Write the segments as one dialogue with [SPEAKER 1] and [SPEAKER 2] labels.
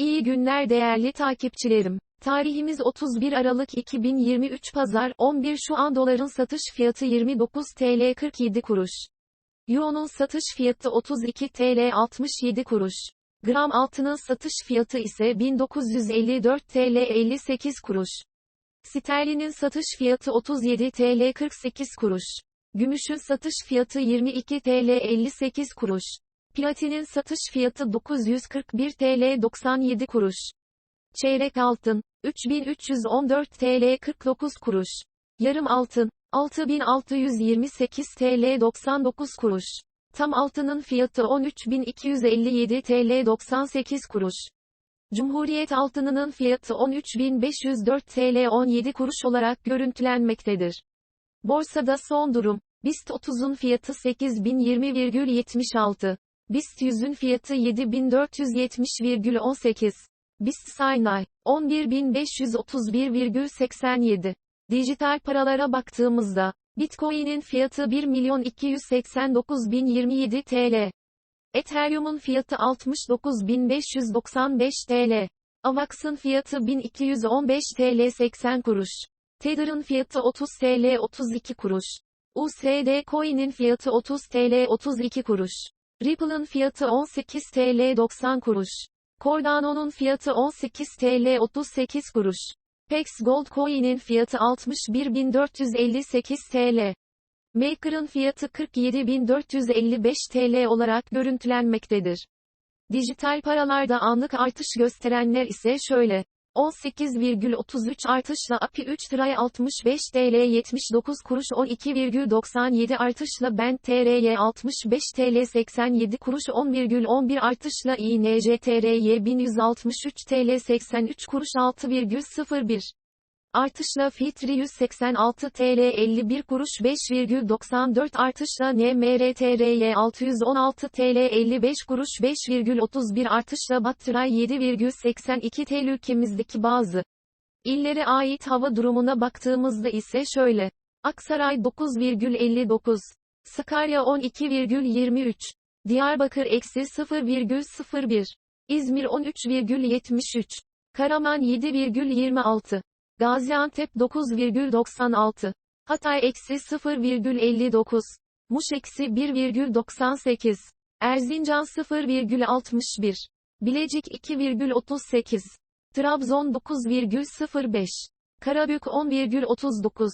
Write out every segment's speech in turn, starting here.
[SPEAKER 1] İyi günler değerli takipçilerim. Tarihimiz 31 Aralık 2023 Pazar 11 şu an doların satış fiyatı 29 TL 47 kuruş. Euro'nun satış fiyatı 32 TL 67 kuruş. Gram altının satış fiyatı ise 1954 TL 58 kuruş. Sterlinin satış fiyatı 37 TL 48 kuruş. Gümüşün satış fiyatı 22 TL 58 kuruş. Platinin satış fiyatı 941 TL 97 kuruş. Çeyrek altın, 3314 TL 49 kuruş. Yarım altın, 6628 TL 99 kuruş. Tam altının fiyatı 13257 TL 98 kuruş. Cumhuriyet altınının fiyatı 13504 TL 17 kuruş olarak görüntülenmektedir. Borsada son durum. BIST 30'un fiyatı 8020,76. BIST 100'ün fiyatı 7470,18. BIST Saynay 11531,87. Dijital paralara baktığımızda Bitcoin'in fiyatı 1.289.027 TL. Ethereum'un fiyatı 69.595 TL. Avax'ın fiyatı 1215 TL 80 kuruş. Tether'ın fiyatı 30 TL 32 kuruş. USD Coin'in fiyatı 30 TL 32 kuruş. Ripple'ın fiyatı 18 TL 90 kuruş. Cardano'nun fiyatı 18 TL 38 kuruş. Pex Gold Coin'in fiyatı 61.458 TL. Maker'ın fiyatı 47.455 TL olarak görüntülenmektedir. Dijital paralarda anlık artış gösterenler ise şöyle. 18,33 artışla API 3 liraya 65 TL 79 kuruş 12,97 artışla BEND TRY 65 TL 87 kuruş 10,11 artışla INC TRY 1163 TL 83 kuruş 6,01 artışla Fitri 186 TL 51 kuruş 5,94 artışla NMRTRY 616 TL 55 kuruş 5,31 artışla Battıray 7,82 TL ülkemizdeki bazı illere ait hava durumuna baktığımızda ise şöyle. Aksaray 9,59 Sakarya 12,23 Diyarbakır eksi 0,01 İzmir 13,73 Karaman 7,26 Gaziantep 9,96. Hatay eksi 0,59. Muş eksi 1,98. Erzincan 0,61. Bilecik 2,38. Trabzon 9,05. Karabük 10,39.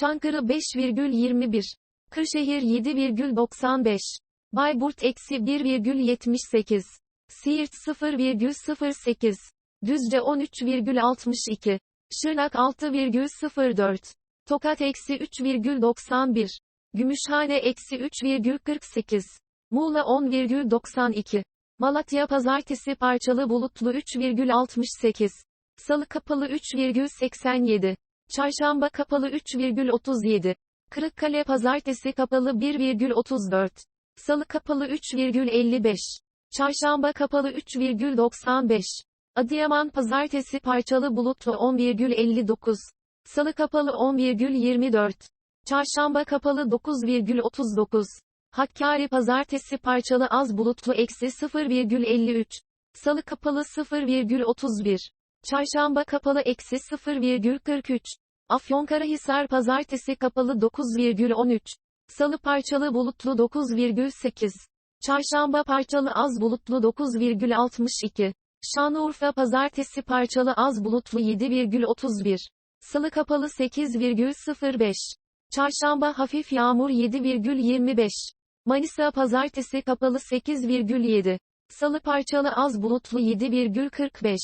[SPEAKER 1] Çankırı 5,21. Kırşehir 7,95. Bayburt eksi 1,78. Siirt 0,08. Düzce 13,62. Şırnak 6,04. Tokat eksi 3,91. Gümüşhane eksi 3,48. Muğla 10,92. Malatya pazartesi parçalı bulutlu 3,68. Salı kapalı 3,87. Çarşamba kapalı 3,37. Kırıkkale pazartesi kapalı 1,34. Salı kapalı 3,55. Çarşamba kapalı 3,95. Adıyaman pazartesi parçalı bulutlu 10,59. Salı kapalı 10,24. Çarşamba kapalı 9,39. Hakkari pazartesi parçalı az bulutlu eksi 0,53. Salı kapalı 0,31. Çarşamba kapalı eksi 0,43. Afyonkarahisar pazartesi kapalı 9,13. Salı parçalı bulutlu 9,8. Çarşamba parçalı az bulutlu 9,62. Şanlıurfa pazartesi parçalı az bulutlu 7,31. Salı kapalı 8,05. Çarşamba hafif yağmur 7,25. Manisa pazartesi kapalı 8,7. Salı parçalı az bulutlu 7,45.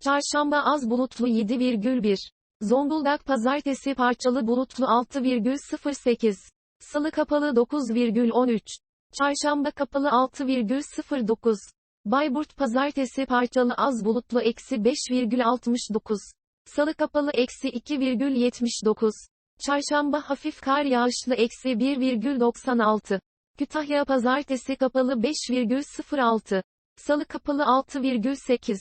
[SPEAKER 1] Çarşamba az bulutlu 7,1. Zonguldak pazartesi parçalı bulutlu 6,08. Salı kapalı 9,13. Çarşamba kapalı 6,09. Bayburt pazartesi parçalı az bulutlu eksi 5,69. Salı kapalı eksi 2,79. Çarşamba hafif kar yağışlı eksi 1,96. Kütahya pazartesi kapalı 5,06. Salı kapalı 6,8.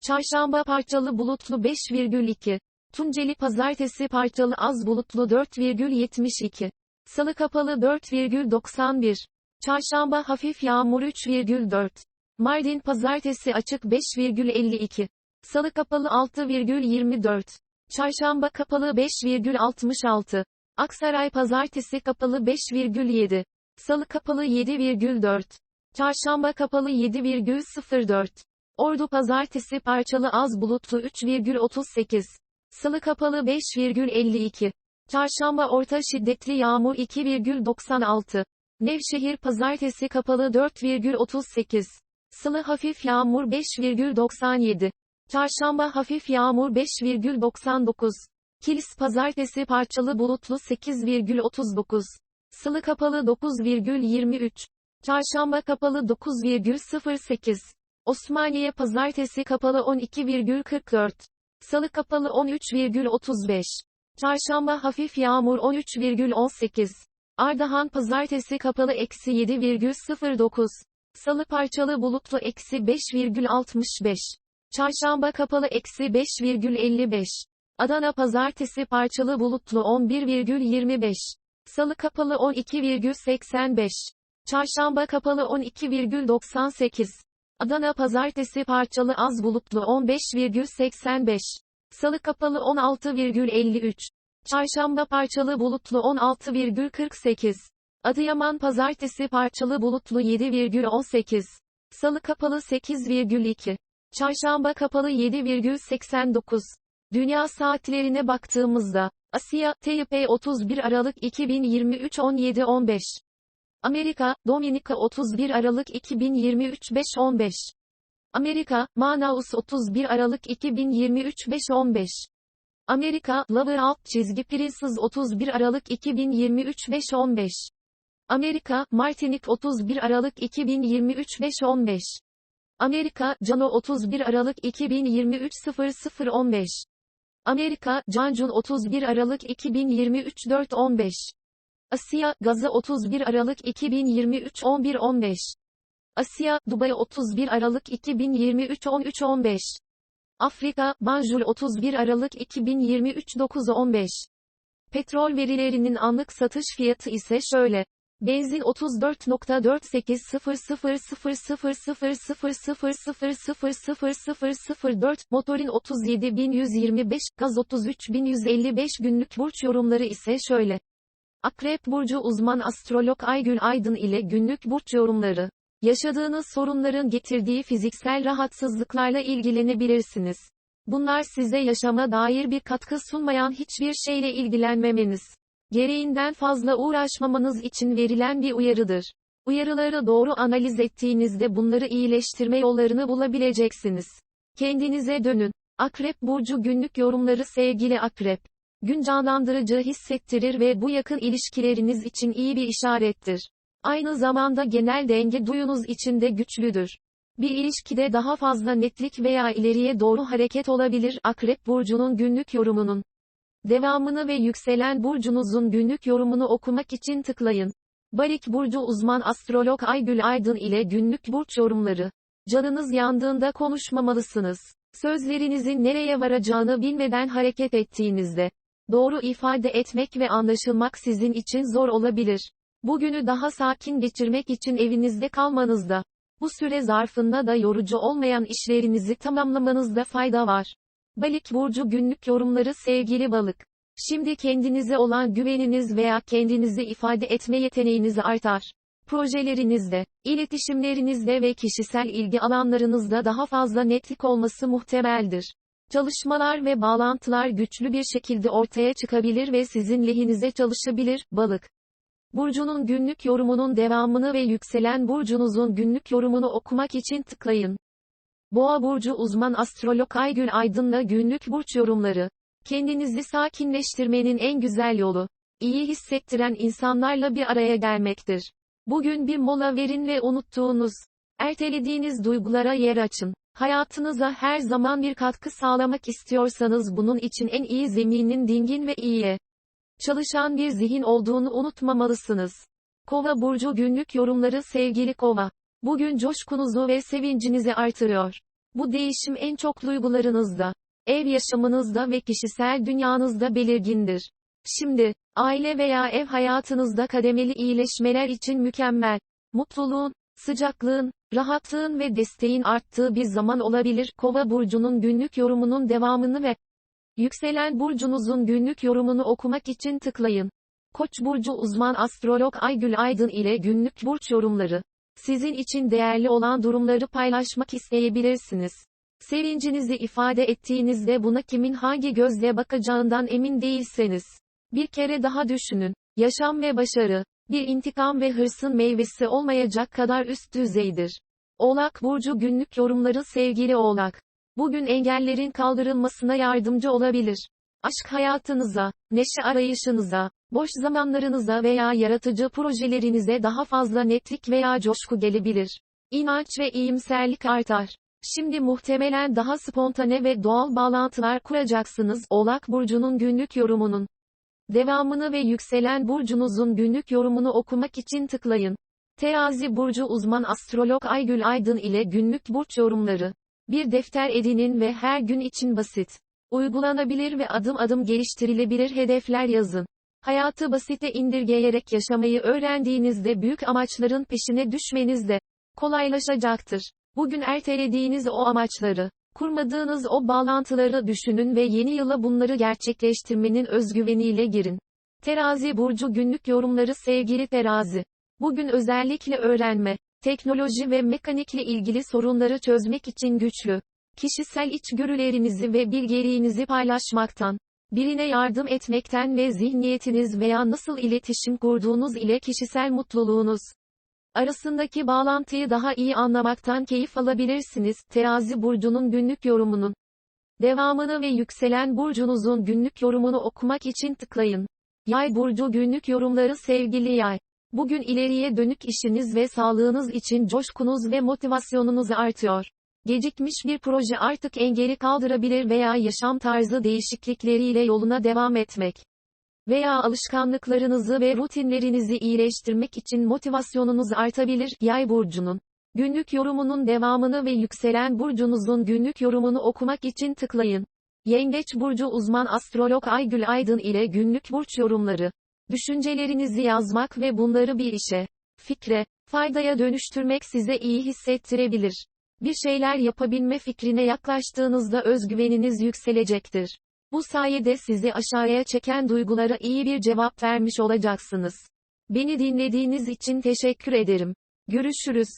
[SPEAKER 1] Çarşamba parçalı bulutlu 5,2. Tunceli pazartesi parçalı az bulutlu 4,72. Salı kapalı 4,91. Çarşamba hafif yağmur 3,4. Mardin pazartesi açık 5,52. Salı kapalı 6,24. Çarşamba kapalı 5,66. Aksaray pazartesi kapalı 5,7. Salı kapalı 7,4. Çarşamba kapalı 7,04. Ordu pazartesi parçalı az bulutlu 3,38. Salı kapalı 5,52. Çarşamba orta şiddetli yağmur 2,96. Nevşehir pazartesi kapalı 4,38. Salı hafif yağmur 5,97. Çarşamba hafif yağmur 5,99. Kilis pazartesi parçalı bulutlu 8,39. Salı kapalı 9,23. Çarşamba kapalı 9,08. Osmaniye pazartesi kapalı 12,44. Salı kapalı 13,35. Çarşamba hafif yağmur 13,18. Ardahan pazartesi kapalı eksi 7,09. Salı parçalı bulutlu eksi 5,65. Çarşamba kapalı eksi 5,55. Adana pazartesi parçalı bulutlu 11,25. Salı kapalı 12,85. Çarşamba kapalı 12,98. Adana pazartesi parçalı az bulutlu 15,85. Salı kapalı 16,53. Çarşamba parçalı bulutlu 16,48. Adıyaman pazartesi parçalı bulutlu 7,18. Salı kapalı 8,2. Çarşamba kapalı 7,89. Dünya saatlerine baktığımızda, Asya, Taipei 31 Aralık 2023 17-15. Amerika, Dominika 31 Aralık 2023 5-15. Amerika, Manaus 31 Aralık 2023 5-15. Amerika, Lover alt çizgi Princes 31 Aralık 2023 5-15. Amerika, Martinik 31 Aralık 2023 5-15. Amerika, Cano 31 Aralık 2023 0015. Amerika, Cancun 31 Aralık 2023 4-15. Asya, Gaza 31 Aralık 2023 11-15. Asya, Dubai 31 Aralık 2023 13-15. Afrika, Banjul 31 Aralık 2023 9-15. Petrol verilerinin anlık satış fiyatı ise şöyle. Benzin 34.4800000000000004, motorin 37125, gaz 33155 günlük burç yorumları ise şöyle. Akrep Burcu uzman astrolog Aygül Aydın ile günlük burç yorumları. Yaşadığınız sorunların getirdiği fiziksel rahatsızlıklarla ilgilenebilirsiniz. Bunlar size yaşama dair bir katkı sunmayan hiçbir şeyle ilgilenmemeniz, gereğinden fazla uğraşmamanız için verilen bir uyarıdır. Uyarıları doğru analiz ettiğinizde bunları iyileştirme yollarını bulabileceksiniz. Kendinize dönün. Akrep Burcu günlük yorumları sevgili Akrep. Gün canlandırıcı hissettirir ve bu yakın ilişkileriniz için iyi bir işarettir. Aynı zamanda genel denge duyunuz içinde güçlüdür. Bir ilişkide daha fazla netlik veya ileriye doğru hareket olabilir. Akrep burcunun günlük yorumunun devamını ve yükselen burcunuzun günlük yorumunu okumak için tıklayın. Barik burcu uzman astrolog Aygül Aydın ile günlük burç yorumları. Canınız yandığında konuşmamalısınız. Sözlerinizin nereye varacağını bilmeden hareket ettiğinizde doğru ifade etmek ve anlaşılmak sizin için zor olabilir. Bugünü daha sakin geçirmek için evinizde kalmanızda, bu süre zarfında da yorucu olmayan işlerinizi tamamlamanızda fayda var. Balık burcu günlük yorumları sevgili balık. Şimdi kendinize olan güveniniz veya kendinizi ifade etme yeteneğiniz artar. Projelerinizde, iletişimlerinizde ve kişisel ilgi alanlarınızda daha fazla netlik olması muhtemeldir. Çalışmalar ve bağlantılar güçlü bir şekilde ortaya çıkabilir ve sizin lehinize çalışabilir, balık. Burcunun günlük yorumunun devamını ve yükselen burcunuzun günlük yorumunu okumak için tıklayın. Boğa burcu uzman astrolog Aygül Aydın'la günlük burç yorumları. Kendinizi sakinleştirmenin en güzel yolu, iyi hissettiren insanlarla bir araya gelmektir. Bugün bir mola verin ve unuttuğunuz, ertelediğiniz duygulara yer açın. Hayatınıza her zaman bir katkı sağlamak istiyorsanız bunun için en iyi zeminin dingin ve iyiye çalışan bir zihin olduğunu unutmamalısınız. Kova burcu günlük yorumları sevgili Kova. Bugün coşkunuzu ve sevincinizi artırıyor. Bu değişim en çok duygularınızda, ev yaşamınızda ve kişisel dünyanızda belirgindir. Şimdi, aile veya ev hayatınızda kademeli iyileşmeler için mükemmel, mutluluğun, sıcaklığın, Rahatlığın ve desteğin arttığı bir zaman olabilir. Kova burcunun günlük yorumunun devamını ve yükselen burcunuzun günlük yorumunu okumak için tıklayın. Koç burcu uzman astrolog Aygül Aydın ile günlük burç yorumları. Sizin için değerli olan durumları paylaşmak isteyebilirsiniz. Sevincinizi ifade ettiğinizde buna kimin hangi gözle bakacağından emin değilseniz, bir kere daha düşünün. Yaşam ve başarı, bir intikam ve hırsın meyvesi olmayacak kadar üst düzeydir. Oğlak Burcu günlük yorumları sevgili Oğlak. Bugün engellerin kaldırılmasına yardımcı olabilir. Aşk hayatınıza, neşe arayışınıza, boş zamanlarınıza veya yaratıcı projelerinize daha fazla netlik veya coşku gelebilir. İnanç ve iyimserlik artar. Şimdi muhtemelen daha spontane ve doğal bağlantılar kuracaksınız. Oğlak Burcu'nun günlük yorumunun devamını ve yükselen burcunuzun günlük yorumunu okumak için tıklayın. Terazi burcu uzman astrolog Aygül Aydın ile günlük burç yorumları. Bir defter edinin ve her gün için basit, uygulanabilir ve adım adım geliştirilebilir hedefler yazın. Hayatı basite indirgeyerek yaşamayı öğrendiğinizde büyük amaçların peşine düşmeniz de kolaylaşacaktır. Bugün ertelediğiniz o amaçları, kurmadığınız o bağlantıları düşünün ve yeni yıla bunları gerçekleştirmenin özgüveniyle girin. Terazi burcu günlük yorumları sevgili terazi. Bugün özellikle öğrenme, teknoloji ve mekanikle ilgili sorunları çözmek için güçlü, kişisel içgörülerinizi ve bilgeliğinizi paylaşmaktan, birine yardım etmekten ve zihniyetiniz veya nasıl iletişim kurduğunuz ile kişisel mutluluğunuz arasındaki bağlantıyı daha iyi anlamaktan keyif alabilirsiniz. Terazi burcunun günlük yorumunun devamını ve yükselen burcunuzun günlük yorumunu okumak için tıklayın. Yay burcu günlük yorumları sevgili yay. Bugün ileriye dönük işiniz ve sağlığınız için coşkunuz ve motivasyonunuz artıyor. Gecikmiş bir proje artık engeli kaldırabilir veya yaşam tarzı değişiklikleriyle yoluna devam etmek veya alışkanlıklarınızı ve rutinlerinizi iyileştirmek için motivasyonunuz artabilir. Yay burcunun günlük yorumunun devamını ve yükselen burcunuzun günlük yorumunu okumak için tıklayın. Yengeç burcu uzman astrolog Aygül Aydın ile günlük burç yorumları. Düşüncelerinizi yazmak ve bunları bir işe, fikre, faydaya dönüştürmek size iyi hissettirebilir. Bir şeyler yapabilme fikrine yaklaştığınızda özgüveniniz yükselecektir. Bu sayede sizi aşağıya çeken duygulara iyi bir cevap vermiş olacaksınız. Beni dinlediğiniz için teşekkür ederim. Görüşürüz.